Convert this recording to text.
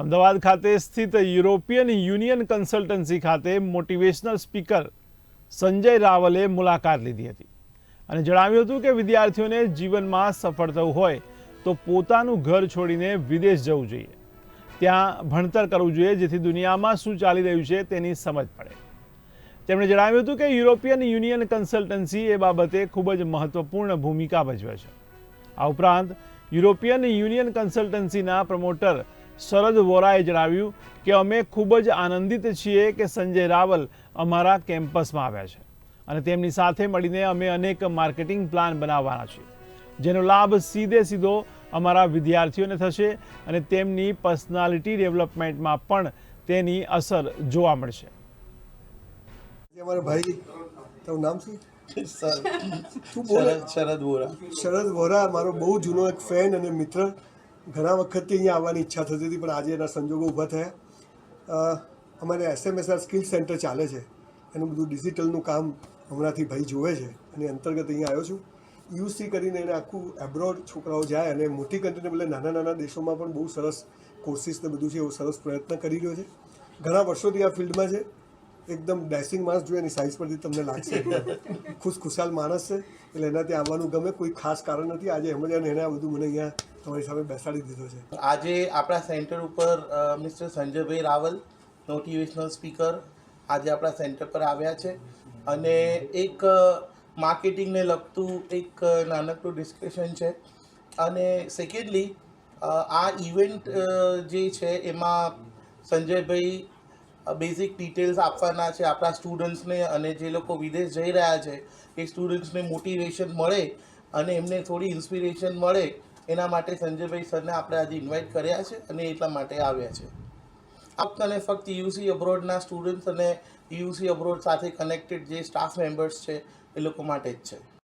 અમદાવાદ ખાતે સ્થિત European union consultancy ખાતે મોટિવેશનલ સ્પીકર સંજય રાવલે મુલાકાત લીધી હતી. અને જણાવ્યું હતું કે વિદ્યાર્થીઓને જીવનમાં સફળ થવું હોય તો પોતાનું ઘર છોડીને વિદેશ જવું જોઈએ. ત્યાં ભણતર કરવું જોઈએ જેથી દુનિયામાં શું ચાલી રહ્યું છે તેની સમજ પડે. તેમણે જણાવ્યું હતું કે યુરોપિયન યુનિયન કન્સલ્ટન્સી એ બાબતે ખૂબ જ મહત્વપૂર્ણ ભૂમિકા ભજવે છે. આ ઉપરાંત યુરોપિયન યુનિયન કન્સલ્ટન્સીના પ્રમોટર શરદ વોરાએ જણાવ્યું કે અમે ખૂબ જ આનંદિત છીએ કે સંજય રાવલ અમારા કેમ્પસમાં આવ્યા છે. અને તેમની સાથે મળીને અમે અનેક માર્કેટિંગ પ્લાન બનાવવાના છીએ જેનો લાભ સીધે સીધો અમારા વિદ્યાર્થીઓને થશે અને તેમની પર્સનાલિટી ડેવલપમેન્ટમાં પણ તેની અસર જોવા મળશે. અમારા ભાઈ નામ શું? શરદ વોરા. શરદ વોરા મારો બહુ જૂનો એક ફેન અને મિત્ર. ઘણા વખતથી અહીંયા આવવાની ઈચ્છા થતી હતી, પણ આજે એના સંજોગો ઊભા થયા. અમારે એસએમએસઆર સ્કિલ સેન્ટર ચાલે છે. એનું બધું ડિજિટલનું કામ હમણાંથી ભાઈ જોવે છે. અને અંતર્ગત અહીંયા આવ્યો છું. યુસી કરીને એને આખું એબ્રોડ છોકરાઓ જાય અને મોટી કન્ટ્રીને બદલે નાના નાના દેશોમાં પણ બહુ સરસ કોર્સિસ ને બધું છે એવો સરસ પ્રયત્ન કરી રહ્યો છે. ઘણા વર્ષોથી આ ફિલ્ડમાં છે. એકદમ ડેસિંગ માણસ જોઈએ એની સાઇઝ પરથી તમને લાગશે. ખુશખુશાલ માણસ છે, એટલે એનાથી આવવાનું ગમે, કોઈ ખાસ કારણ નથી. આજે એમ જ એને આ બધું મને અહીંયા તમારી સામે બેસાડી દીધો છે. આજે આપણા સેન્ટર ઉપર મિસ્ટર સંજયભાઈ રાવલ મોટિવેશનલ સ્પીકર, આજે આપણા સેન્ટર પર આવ્યા છે. અને એક માર્કેટિંગને લગતું એક નાનકડું ડિસ્કશન છે. અને સેકન્ડલી આ ઇવેન્ટ જે છે, એમાં સંજયભાઈ બેઝિક ડિટેલ્સ આપવાના છે આપણા સ્ટુડન્ટ્સને અને જે લોકો વિદેશ જઈ રહ્યા છે, એ સ્ટુડન્ટ્સને મોટિવેશન મળે અને એમને થોડી ઇન્સ્પિરેશન મળે. એના માટે સંજયભાઈ સરને આપણે આજે ઇન્વાઇટ કર્યા છે અને એટલા માટે આવ્યા છે. ફક્ત અને ફક્ત યુસી અબ્રોડના સ્ટુડન્ટ્સ અને યુસી અબ્રોડ સાથે કનેક્ટેડ જે સ્ટાફ મેમ્બર્સ છે, એ લોકો માટે જ છે.